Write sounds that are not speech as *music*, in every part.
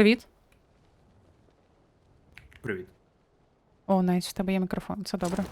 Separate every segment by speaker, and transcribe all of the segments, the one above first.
Speaker 1: Привіт.
Speaker 2: Привіт.
Speaker 1: О, найс, в тебе є мікрофон, це добре.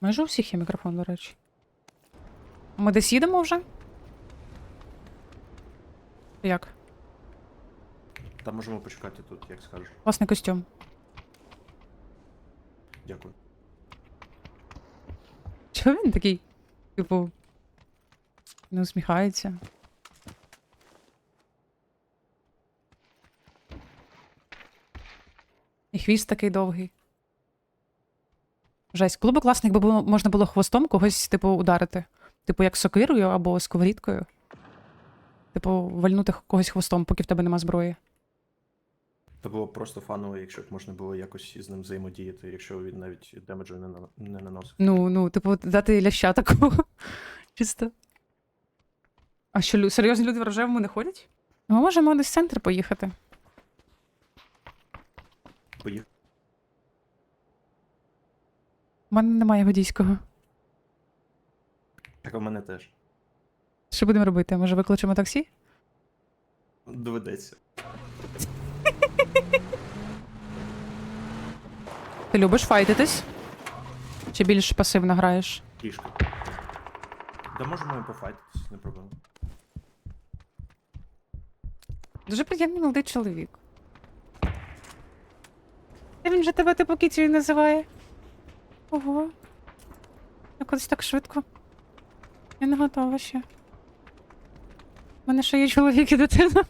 Speaker 1: Майже у всіх є мікрофон, до речі. Ми десь їдемо вже? Як?
Speaker 2: Та можемо почекати тут, як скажеш.
Speaker 1: Класний костюм.
Speaker 2: Дякую.
Speaker 1: Чого він такий? Типу. Не усміхається. І хвіст такий довгий. Жесть, було б класно, якби було, можна було хвостом когось, типу, ударити. Типу, як сокирою або сковорідкою. Типу, вальнути когось хвостом, поки в тебе нема зброї.
Speaker 2: Це було б просто фаново, якщо б можна було якось із ним взаємодіяти, якщо він навіть демеджу не, на- не наносив.
Speaker 1: Ну, ну, типу, дати ляща такого. *laughs* Чисто. А що, лю- серйозні люди в рожевому не ходять? Ми можемо десь в центр поїхати.
Speaker 2: Поїхав.
Speaker 1: У мене немає водійського.
Speaker 2: Так у мене теж.
Speaker 1: Що будемо робити? Може, викличемо таксі?
Speaker 2: Доведеться.
Speaker 1: Ти любиш файтитись? Чи більш пасивно граєш?
Speaker 2: Трішки. Да можемо і пофайтитись, не проблема.
Speaker 1: Дуже приємний молодий чоловік. Та він же тебе типу кітію називає. Ого. Якось так швидко. Я не готова ще. У мене ще є чоловік і дитина.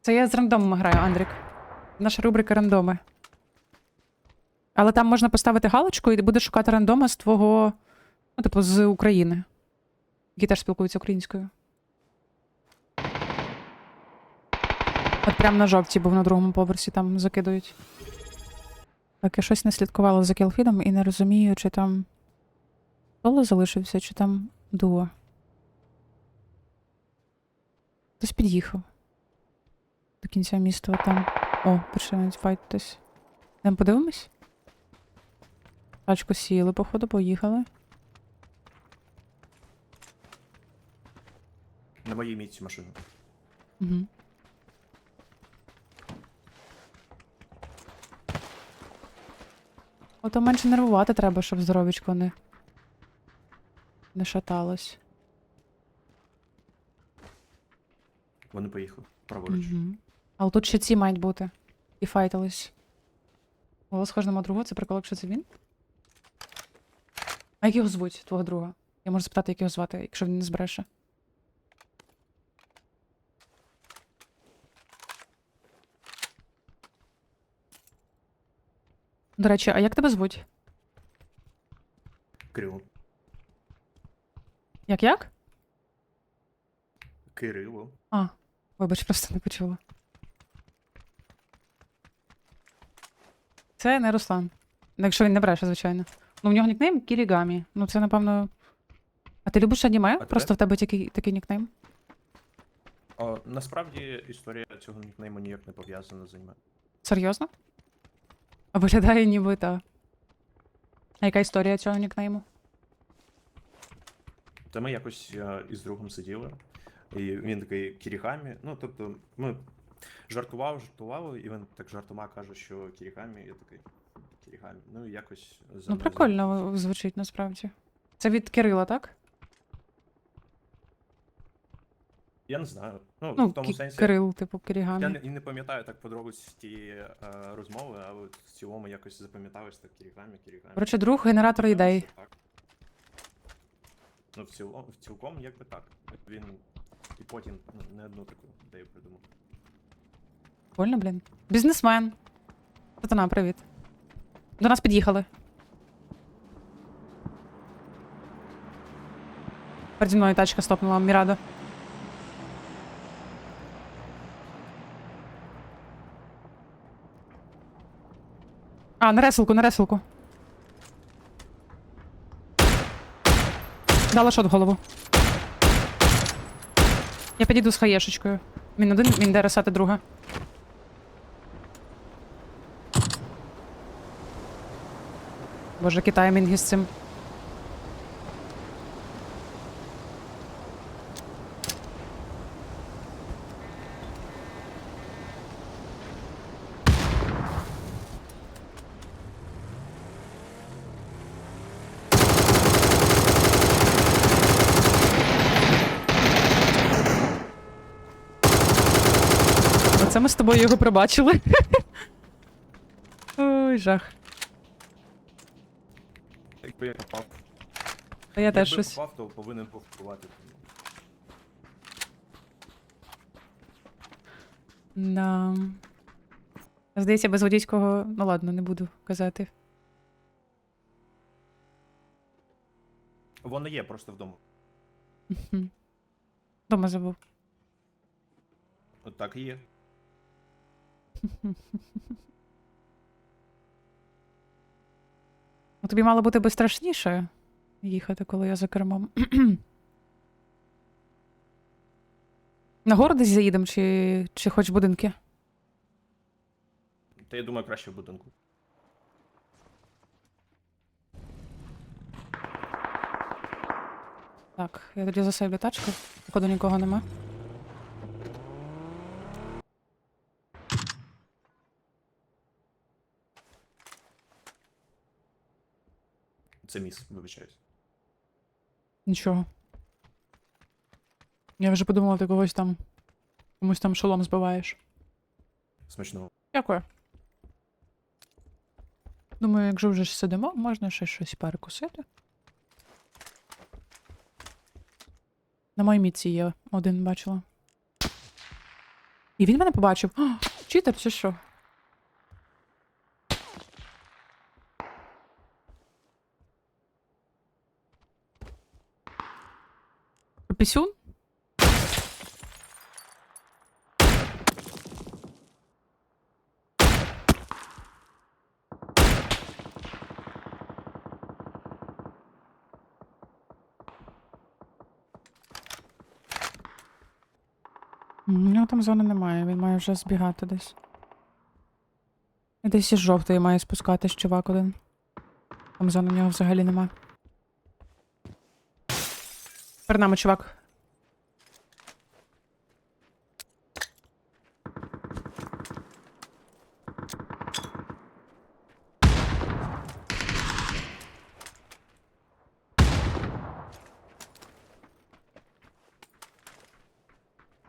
Speaker 1: Це я з рандомами граю, Андрік. Наша рубрика рандоми. Але там можна поставити галочку і буде шукати рандома з твого. Ну, типу, з України. Які теж спілкуються українською. От прямо на жовті, бо на другому поверсі там закидують. Так, я щось не слідкувала за кілфідом і не розумію, чи там соло залишився, чи там дуо. Хтось під'їхав. До кінця міста там. О, починають файтитись. Йдемо подивимось? Тачку сіли, походу, поїхали.
Speaker 2: На моїй місці машину.
Speaker 1: Угу. Ото менше нервувати треба, щоб здоровічко не, не шаталось.
Speaker 2: Вони поїхали. Праворуч.
Speaker 1: Угу. Але тут ще ці мають бути. І файтились. Голос схоже на другого, це прикол, якщо це він. А як його звуть, твого друга? Я можу запитати, як його звати, якщо він не збреше. До речі, а як тебе звуть?
Speaker 2: Кирило.
Speaker 1: Як як?
Speaker 2: Кирило.
Speaker 1: А, вибач, просто не почула. Це не Руслан. Ну, Якщо він не бреше, звичайно. Ну, в нього нікнейм Кірігамі. Ну, це, напевно. А ти любиш аніме?
Speaker 2: тебе?
Speaker 1: Просто в тебе такий, такий нікнейм?
Speaker 2: О, насправді історія цього нікнейму ніяк не пов'язана з аніме.
Speaker 1: Серйозно? А виглядає ніби та. А яка історія цього нікнейму?
Speaker 2: Та ми якось е, із другом сиділи, і він такий Кірігамі. Ну, тобто, ми жартував, жартував, і він так жартома каже, що Кірігамі, я такий. Кірігамі. Ну, і якось за
Speaker 1: Ну, прикольно звучить насправді. Це від Кирила, так?
Speaker 2: Я не знаю. Ну,
Speaker 1: Ну,
Speaker 2: в тому
Speaker 1: Кі-
Speaker 2: сенсі.
Speaker 1: Кирил, типу, Кірігамі.
Speaker 2: Я не, і не пам'ятаю так подробиць тієї е, розмови, але в цілому якось запам'яталось так Кірігамі, Кірігамі.
Speaker 1: Коротше, друг генератор
Speaker 2: Ну,
Speaker 1: ідей.
Speaker 2: так. Ну, в цілому, в цілком, якби так. Він і потім ну, не одну таку ідею придумав.
Speaker 1: Прикольно, блін. Бізнесмен. Сатана, привіт. До нас під'їхали. Переді мною тачка стопнула, Мірадо. А, на реселку, на реселку. Дала шот в голову. Я підійду з хаєшечкою. Він один, він де ресати друга. Боже, Китай мінгі з цим. Це ми з тобою його пробачили. *laughs* Ой, жах.
Speaker 2: Якби я попав.
Speaker 1: А я теж
Speaker 2: Якби
Speaker 1: щось.
Speaker 2: попав, то повинен був вбивати.
Speaker 1: Да. Здається, без водійського. Ну ладно, не буду казати.
Speaker 2: Воно є просто вдома.
Speaker 1: Мгм. Дома забув.
Speaker 2: От так і є.
Speaker 1: Ну, тобі мало бути би страшніше їхати, коли я за кермом. *clears throat* На гору десь заїдемо, чи, чи хоч будинки?
Speaker 2: Та я думаю, краще в будинку.
Speaker 1: Так, я тоді засейвлю тачку. Походу нікого нема.
Speaker 2: Це міс, вибачаюсь.
Speaker 1: Нічого. Я вже подумала, ти когось там. Комусь там шолом збиваєш.
Speaker 2: Смачного.
Speaker 1: Дякую. Думаю, якщо вже сидимо, можна ще щось перекусити. На моїй мітці є один бачила. І він мене побачив. О, *gasps* читер чи що? Пісюн? У нього там зони немає, він має вже збігати десь. Десь із жовтої має спускатись чувак один. Там зони в нього взагалі нема. Перед чувак.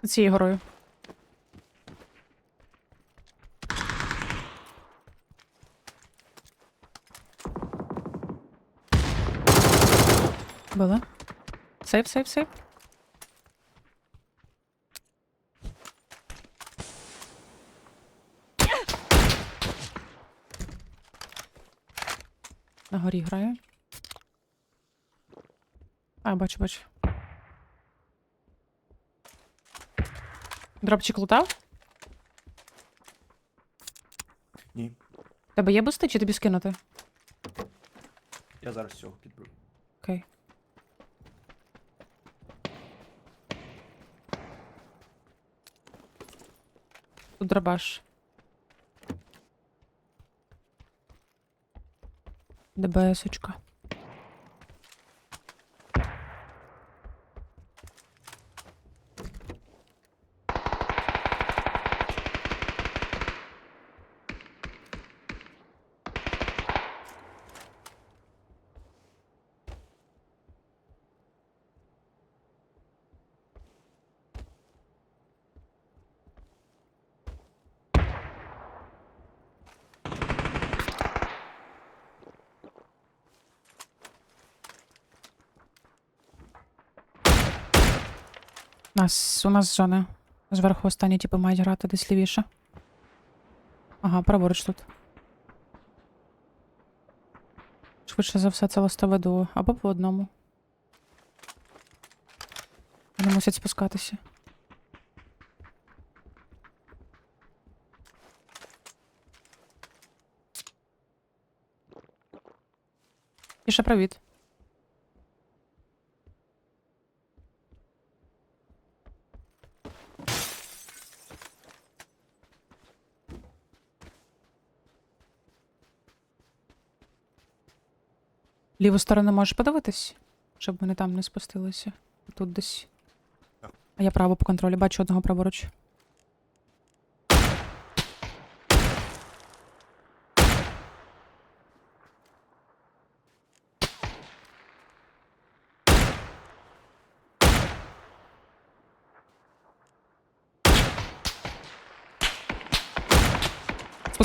Speaker 1: Цією горою. Була. Сейв, сейв, сейв. На горі грає. А, бачу, бачу. Дропчик лутав?
Speaker 2: Ні.
Speaker 1: Тебе є бусти чи тобі скинути?
Speaker 2: Я зараз цього підберу.
Speaker 1: Окей. Тут дробаш. ДБСочка. Нас, у нас зона. Зверху останні типи мають грати десь лівіше. Ага, праворуч тут. Швидше за все, це листове дуо. Або по одному. Вони мусять спускатися. І привіт. Ліву сторону можеш подивитись, щоб вони там не спустилися. Тут десь. А я право по контролю, бачу одного праворуч.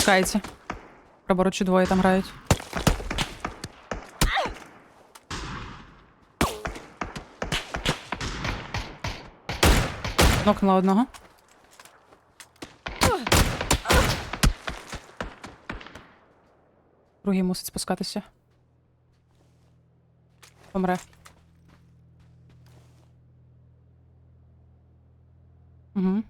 Speaker 1: спускається. Праворуч двоє там грають. Нокнула одного. Другий мусить спускатися. Помре. Угу.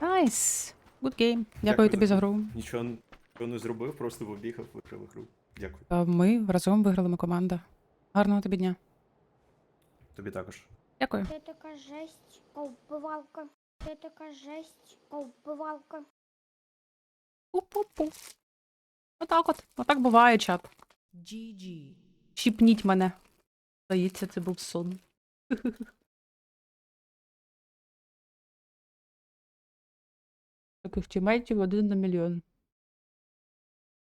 Speaker 1: Найс. Good game. Дякую, тобі
Speaker 2: за
Speaker 1: гру.
Speaker 2: Нічого, нічого не зробив, просто побігав, виграв гру. Дякую.
Speaker 1: Ми разом виграли ми команда. Гарного тобі дня.
Speaker 2: Тобі також.
Speaker 1: Дякую.
Speaker 3: Це така жесть, ковбивалка. Це така жесть, ковбивалка.
Speaker 1: Пу-пу-пу. Отак от. Отак буває, чат.
Speaker 4: GG.
Speaker 1: Щіпніть мене. Здається, це був сон. *laughs* Таких тімейтів один на мільйон.